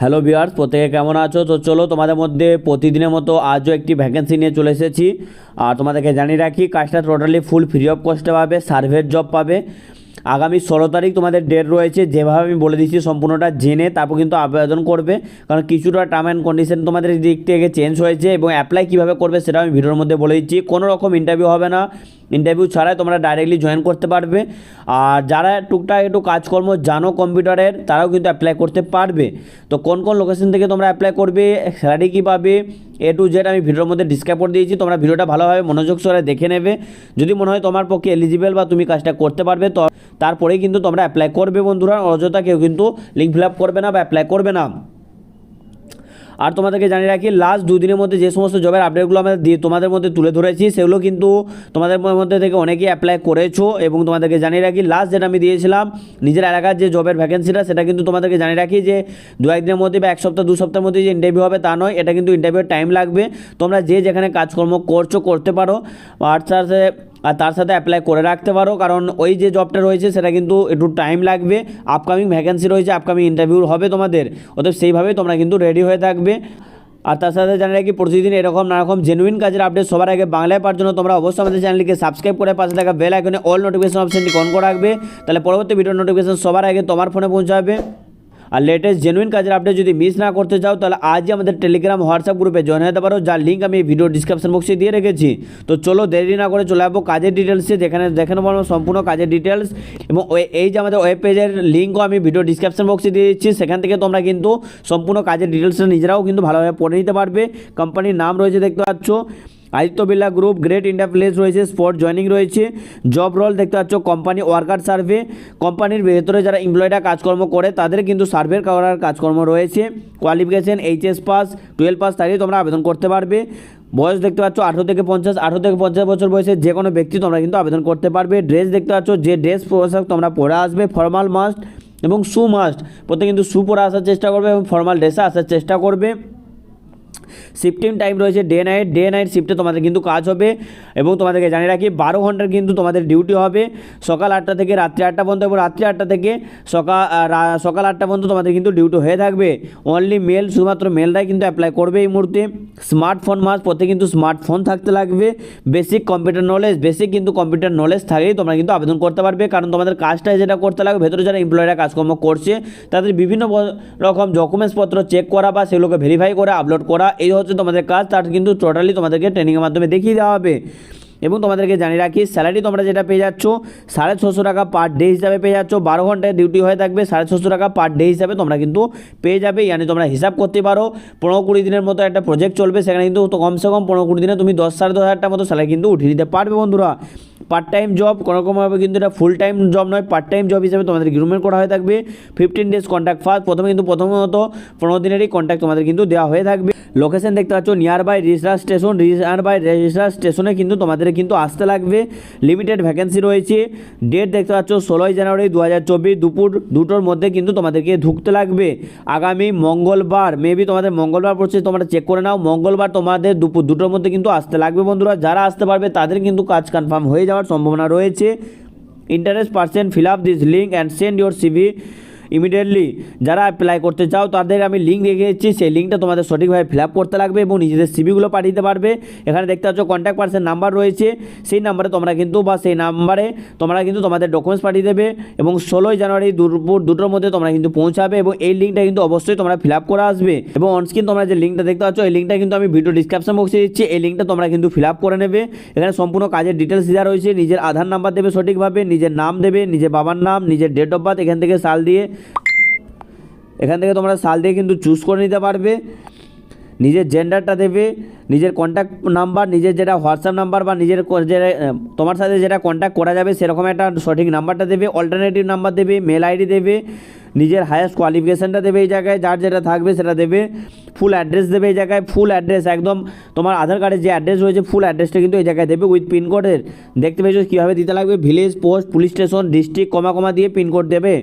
Hello বিয়ার্স প্রত্যেকে কেমন আছো? তো চলো তোমাদের মধ্যে প্রতিদিনের মতো আজও একটি ভ্যাকেন্সি নিয়ে চলে এসেছি। আর তোমাদেরকে জানিয়ে রাখি, কাজটা টোটালি ফুল ফ্রি অফ কস্টে পাবে সার্ভের জব পাবে। আগামী ষোলো তারিখ তোমাদের ডেট রয়েছে, যেভাবে আমি বলে দিচ্ছি সম্পূর্ণটা জেনে তারপর কিন্তু আবেদন করবে। কারণ কিছুটা টার্ম অ্যান্ড কন্ডিশন তোমাদের দিক থেকে চেঞ্জ হয়েছে এবং অ্যাপ্লাই কীভাবে করবে সেটা আমি ভিডিওর মধ্যে বলে দিচ্ছি। কোনো রকম ইন্টারভিউ হবে না। ইন্টারভিউ ছাড়াই তোমরা ডাইরেক্টলি জয়েন করতে পারবে। আর যারা টুকটাক একটু কাজকর্ম জানো কম্পিউটারের, তারাও কিন্তু অ্যাপ্লাই করতে পারবে। তো কোন কোন লোকেশন থেকে তোমরা অ্যাপ্লাই করবে স্যালারি কী পাবে এ টু জেড আমি ভিডিওর মধ্যে ডিসক্রাইব করে দিয়েছি, তোমরা ভিডিওটা ভালোভাবে মনোযোগ সহকারে দেখে নেবে। যদি মনে হয় তোমার পক্ষে এলিজিবল বা তুমি কাজটা করতে পারবে, তো তারপরেই কিন্তু তোমরা অ্যাপ্লাই করবে বন্ধুরা। অযথা কেউ কিন্তু লিঙ্ক ফিল আপ করবে না বা অ্যাপ্লাই করবে না। আর তোমাদেরকে জানিয়ে রাখি লাস্ট দুদিনের মধ্যে যে সমস্ত জবের আপডেটগুলো আমরা দিয়ে তোমাদের মধ্যে তুলে ধরেছি, সেগুলো কিন্তু তোমাদের মধ্যে থেকে অনেকেই অ্যাপ্লাই করেছ এবং তোমাদেরকে জানিয়ে রাখি লাস্ট যেটা আমি দিয়েছিলাম, নিজের এলাকার যে জবের ভ্যাকেন্সিটা সেটা কিন্তু তোমাদেরকে জানিয়ে রাখি যে দু একদিনের মধ্যে বা এক সপ্তাহ, দু সপ্তাহের মধ্যে যে ইন্টারভিউ হবে তা নয়, এটা কিন্তু ইন্টারভিউর টাইম লাগবে। তোমরা যে যেখানে কাজকর্ম করছ, করতে পারো। আর সাথে আর তার সাথে অ্যাপ্লাই করে রাখতে পারো, কারণ ওই যে জবটা রয়েছে সেটা কিন্তু একটু টাইম লাগবে। আপকামিং ভ্যাকেন্সি রয়েছে আপকামিং ইন্টারভিউ হবে তোমাদের। অতএব সেইভাবেই তোমরা কিন্তু রেডি হয়ে থাকবে। আর তার সাথে জানি রাখি, প্রতিদিন এরকম নানারকম জেনুইন কাজের আপডেট সবার আগে বাংলায় পাওয়ার জন্য তোমরা অবশ্যই আমাদের চ্যানেলকে সাবস্ক্রাইব করে পাশে থাকা বেল আইকনে অল নোটিফিকেশন অপশনটি অন করে রাখবে। তাহলে পরবর্তী ভিডিও নোটিফিকেশন সবার আগে তোমার ফোনে পৌঁছাবে। আর লেটেস্ট জেনুইন কাজের আপডেট যদি মিস না করতে চাও, তাহলে আজই আমাদের টেলিগ্রাম হোয়াটসঅ্যাপ গ্রুপে জয়েন হতে পারো, যার লিঙ্ক আমি ভিডিও ডিসক্রিপশন বক্সে দিয়ে রেখেছি। তো চলো দেরি না করে চলে আসব কাজের ডিটেলসে যেখানে দেখে নেব আমরা সম্পূর্ণ কাজের ডিটেলস এবং এই যে আমাদের ওয়েব পেজের লিঙ্কও আমি ভিডিও ডিসক্রিপশন বক্সে দিয়ে দিচ্ছি। সেখান থেকে তোমরা কিন্তু সম্পূর্ণ কাজের ডিটেলসটা নিজেরাও কিন্তু ভালোভাবে পড়ে নিতে পারবে। কোম্পানির নাম রয়েছে দেখতে পাচ্ছ। Aditya Birla group great India place রয়েছে স্পট জয়নিং রয়েছে জব রোল দেখতে পাচ্ছ কোম্পানি ওয়ার্কার সার্ভে কোম্পানির ভেতরে যারা এমপ্লয়িরা কাজকর্ম করে, তাদের কিন্তু সার্ভে করার কাজকর্ম রয়েছে qualification HS pass twelve pass তাই তোমরা আবেদন করতে পারবে, বয়স দেখতে পাচ্ছ আঠেরো থেকে পঞ্চাশ, আঠেরো থেকে পঞ্চাশ বছর বয়সে যে কোনো ব্যক্তি তোমরা কিন্তু আবেদন করতে পারবে ড্রেস দেখতে পাচ্ছ, যে ড্রেস পোশাক তোমরা পরে আসবে ফর্মাল মাস্ট এবং শু মাস্ট প্রত্যেকে কিন্তু শু পরে আসার চেষ্টা করবে এবং ফর্মাল ড্রেসে আসার চেষ্টা করবে। শিফটিং টাইম রয়েছে ডে নাইট ডে নাইট শিফটে তোমাদের কিন্তু কাজ হবে এবং তোমাদেরকে জানিয়ে রাখি বারো ঘণ্টার কিন্তু তোমাদের ডিউটি হবে। সকাল আটটা থেকে রাত্রি আটটা পর্যন্ত এবং রাত্রি আটটা থেকে সকাল সকাল আটটা পর্যন্ত তোমাদের কিন্তু ডিউটি হয়ে থাকবে। অনলি মেল শুধুমাত্র মেলরাই কিন্তু অ্যাপ্লাই করবে এই মুহূর্তে। স্মার্টফোন মাস প্রত্যেক কিন্তু স্মার্টফোন থাকতে লাগবে। বেসিক কম্পিউটার নলেজ বেসিক কিন্তু কম্পিউটার নলেজ থাকলেই তোমরা কিন্তু আবেদন করতে পারবে। কারণ তোমাদের কাজটা যেটা করতে লাগবে, ভেতরে যারা এমপ্লয়িরা কাজকর্ম করছে, তাদের বিভিন্ন রকম ডকুমেন্টসপত্র চেক করা বা সেগুলোকে ভেরিফাই করা আপলোড করা এই হচ্ছে তোমাদের কাজ, তার কিন্তু টোটালি তোমাদেরকে ট্রেনিংয়ের মাধ্যমে দেখিয়ে দেওয়া হবে। এবং তোমাদেরকে জানিয়ে রাখি স্যালারি তোমরা যেটা পেয়ে যাচ্ছ, সাড়ে ছশো টাকা পার ডে হিসাবে পেয়ে যাচ্ছ, বারো ঘন্টায় ডিউটি হয়ে থাকবে, সাড়ে ছশো টাকা পার ডে হিসাবে তোমরা কিন্তু পেয়ে যাবে, ইয়ানি তোমরা হিসাব করতে পারো। পনেরো কুড়ি দিনের মতো একটা প্রজেক্ট চলবে, সেখানে কিন্তু কমসে কম পনেরো কুড়ি দিনে তুমি দশ সাড়ে দশ হাজার টাকা মতো স্যালারি কিন্তু উঠিয়ে দিতে পারবে বন্ধুরা। পার্ট টাইম জব কোনোরকমভাবে কিন্তু এটা ফুল টাইম জব নয় পার্ট টাইম জব হিসেবে তোমাদের রিক্রুটমেন্ট করা হয়ে থাকবে। ফিফটিন ডেজ কন্ট্যাক্ট ফার্স্ট প্রথমে কিন্তু প্রথমত পনেরো দিনেরই কন্ট্যাক্ট তোমাদের কিন্তু দেওয়া হয়ে থাকবে। লোকেশন দেখতে পাচ্ছ nearby research station nearby research স্টেশনে কিন্তু তোমাদের কিন্তু আসতে লাগবে। লিমিটেড ভ্যাকেন্সি রয়েছে। ডেট দেখতে পাচ্ছ, ষোলোই জানুয়ারি দু হাজার চব্বিশ, দুপুর দুটোর মধ্যে কিন্তু তোমাদেরকে ঢুকতে লাগবে। আগামী মঙ্গলবার মেবি তোমাদের মঙ্গলবার পড়ছে তোমরা চেক করে নাও। মঙ্গলবার তোমাদের দুপুর দুটোর মধ্যে কিন্তু আসতে লাগবে বন্ধুরা। যারা আসতে পারবে, তাদের কিন্তু কাজ কনফার্ম হয়ে যাওয়ার সম্ভাবনা রয়েছে। Interest percent fill up this link and send your CV immediately যারা অ্যাপ্লাই করতে চাও, তাদের আমি লিঙ্ক রেখে দিচ্ছি। সেই লিঙ্কটা তোমাদের সঠিকভাবে ফিল করতে লাগবে এবং নিজেদের সিভিগুলো পাঠিয়ে পারবে। এখানে দেখতে পাচ্ছ কন্ট্যাক্ট পার্সন নাম্বার রয়েছে। সেই নাম্বারে তোমরা কিন্তু বা সেই নাম্বারে তোমরা কিন্তু তোমাদের ডকুমেন্টস পাঠিয়ে দেবে এবং ষোলোই জানুয়ারি দুপুর দুটোর মধ্যে তোমরা কিন্তু পৌঁছাবে এবং এই লিঙ্কটা কিন্তু অবশ্যই তোমরা ফিল করে আসবে। এবং অনস্ক্রিন তোমরা যে লিঙ্কটা দেখতে পাচ্ছ, এই লিঙ্কটা কিন্তু আমি ভিডিও ডিসক্রিপশন বক্সে দিচ্ছি। এই লিঙ্কটা তোমরা কিন্তু ফিল করে নেবে। এখানে সম্পূর্ণ কাজের ডিটেলস দেওয়া রয়েছে। নিজের আধার নাম্বার দেবে সঠিকভাবে, নিজের নাম দেবে, নিজের বাবার নাম, নিজের ডেট অফ বার্থ এখান থেকে সাল দিয়ে এখান থেকে তোমরা সাল দিয়ে কিন্তু চুজ করে নিতে পারবে। নিজের জেন্ডারটা দেবে, নিজের কন্ট্যাক্ট নাম্বার নিজের যেটা হোয়াটসঅ্যাপ নাম্বার বা নিজের তোমার সাথে যেটা কন্ট্যাক্ট করা যাবে সেরকম একটা সঠিক নাম্বারটা দেবে অল্টারনেটিভ নাম্বার দেবে মেল আইডি দেবে, নিজের হায়েস্ট কোয়ালিফিকেশানটা দেবে এই জায়গায়, যার যেটা থাকবে সেটা দেবে। ফুল অ্যাড্রেস দেবে এই জায়গায় ফুল অ্যাড্রেস একদম তোমার আধার কার্ডের যে অ্যাড্রেস রয়েছে ফুল অ্যাড্রেসটা কিন্তু এই জায়গায় দেবে উইথ পিনকোডের দেখতে পেয়েছ কীভাবে দিতে লাগবে? Village post police station district comma comma দিয়ে পিনকোড দেবে।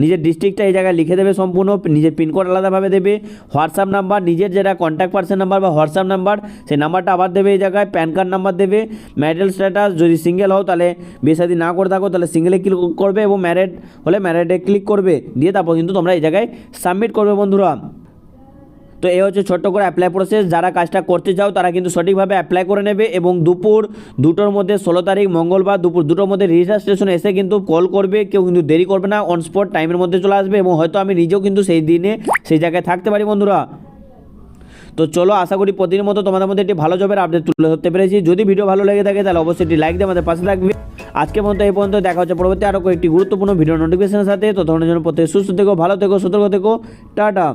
নিজের ডিস্ট্রিক্টটা এই জায়গায় লিখে দেবে সম্পূর্ণ, নিজের পিনকোড আলাদাভাবে দেবে। হোয়াটসঅ্যাপ নাম্বার নিজের যেটা কন্ট্যাক্ট পার্সন নাম্বার বা হোয়াটসঅ্যাপ নাম্বার সেই নাম্বারটা আবার দেবে এই জায়গায় প্যান কার্ড নাম্বার দেবে। ম্যারিটাল স্ট্যাটাস যদি সিঙ্গেল হও তাহলে বিয়ে না করে থাকো, তাহলে সিঙ্গেলে ক্লিক করবে এবং ম্যারেড হলে ম্যারেডে ক্লিক করবে। দিয়ে তারপর কিন্তু তোমরা এই জায়গায় সাবমিট করবে বন্ধুরা। তো এই হচ্ছে ছোট্ট করে অ্যাপ্লাই প্রসেস যারা কাজটা করতে চাও, তারা কিন্তু সঠিকভাবে অ্যাপ্লাই করে নেবে এবং দুপুর দুটোর মধ্যে ষোলো তারিখ, মঙ্গলবার দুপুর দুটোর মধ্যে রেজিস্ট্রেশন এসে কিন্তু কল করবে। কেউ কিন্তু দেরি করবে না অন স্পট টাইমের মধ্যে চলে আসবে এবং হয়তো আমি নিজেও কিন্তু সেই দিনে সেই জায়গায় থাকতে পারি বন্ধুরা। তো চলো, আশা করি প্রতিদিনের মতো তোমাদের মধ্যে একটি ভালো জবের আপডেট তুলে ধরতে পেরেছি। যদি ভিডিও ভালো লেগে থাকে, তাহলে অবশ্যই একটি লাইক দিয়ে আমাদের পাশে থাকবে। আজকে মতো এই পর্যন্ত, দেখা হচ্ছে পরবর্তী আরও কয়েকটি গুরুত্বপূর্ণ ভিডিও নোটিফিকেশনের সাথে। তো ধরনের জন্য প্রত্যেক সুস্থ থেকো, ভালো থেকো, সতর্ক থেকো। টাটা।